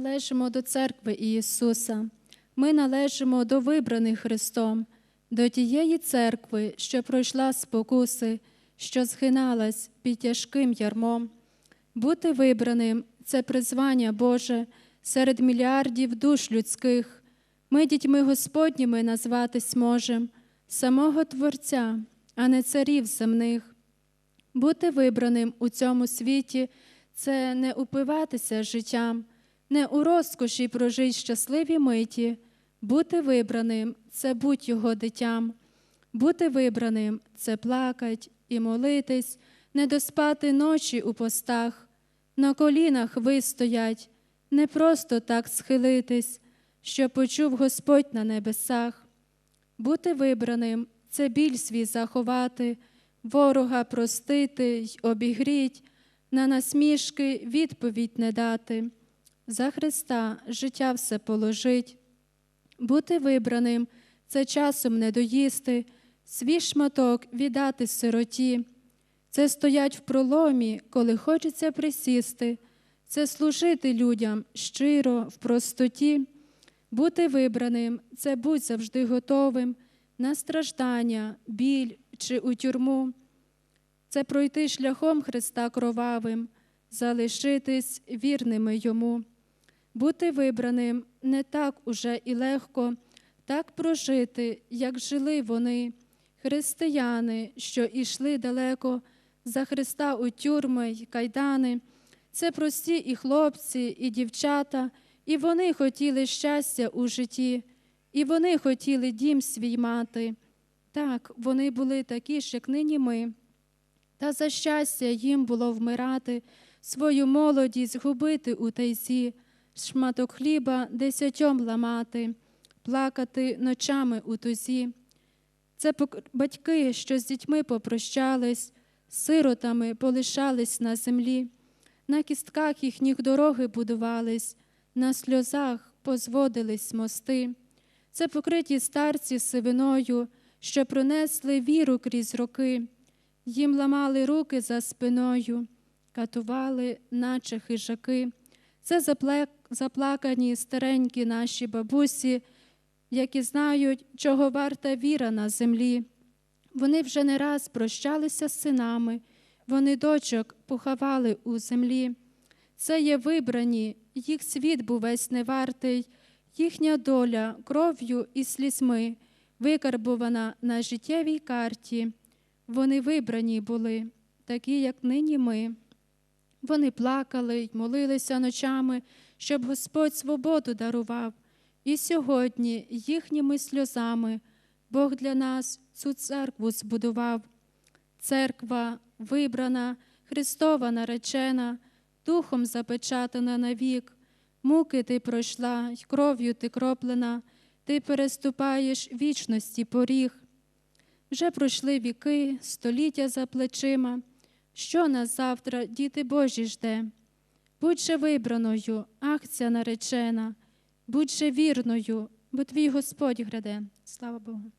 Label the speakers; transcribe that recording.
Speaker 1: належимо до церкви Ісуса, ми належимо до вибраних Христом, до тієї церкви, що пройшла спокуси, що згиналась під тяжким ярмом. Бути вибраним це призвання Боже серед мільярдів душ людських. Ми дітьми Господніми назватись можем, самого Творця, а не царів земних. Бути вибраним у цьому світі це не упиватися життям, не у розкоші прожить щасливі миті. Бути вибраним це будь його дитям. Бути вибраним це плакать і молитись, не доспати ночі у постах, на колінах вистоять, не просто так схилитись, що почув Господь на небесах. Бути вибраним це біль свій заховати, ворога простити й обігріть, на насмішки відповідь не дати. За Христа життя все положить. Бути вибраним це часом не доїсти, свій шматок віддати сироті. Це стоять в проломі, коли хочеться присісти, це служити людям щиро, в простоті. Бути вибраним це будь завжди готовим на страждання, біль чи у тюрму. Це пройти шляхом Христа кровавим, залишитись вірними йому. Бути вибраним не так уже і легко, так прожити, як жили вони, християни, що ішли далеко за Христа у тюрми й кайдани. Це прості і хлопці, і дівчата, і вони хотіли щастя у житті, і вони хотіли дім свій мати. Так, вони були такі ж, як нині ми. Та за щастя їм було вмирати, свою молодість губити у тайзі, шматок хліба десятьом ламати, плакати ночами у тузі. Це батьки, що з дітьми попрощались, сиротами полишались на землі, на кістках їхніх дороги будувались, на сльозах позводились мости. Це покриті старці сивиною, що пронесли віру крізь роки. Їм ламали руки за спиною, катували, наче хижаки. Це запле- заплакані старенькі наші бабусі, які знають, чого варта віра на землі. Вони вже не раз прощалися з синами, вони дочок поховали у землі. Це є вибрані, їх світ був весь не вартий, їхня доля кров'ю і слізьми викарбувана на життєвій карті. Вони вибрані були, такі, як нині ми. Вони плакали й молилися ночами, щоб Господь свободу дарував. І сьогодні їхніми сльозами Бог для нас цю церкву збудував. Церква вибрана, Христова наречена, духом запечатана навік. Муки ти пройшла, й кров'ю ти кроплена, ти переступаєш вічності поріг. Вже пройшли віки, століття за плечима. Що нас завтра, діти Божі, жде? Будь же вибраною, акція наречена, будь же вірною, бо твій Господь граде. Слава Богу.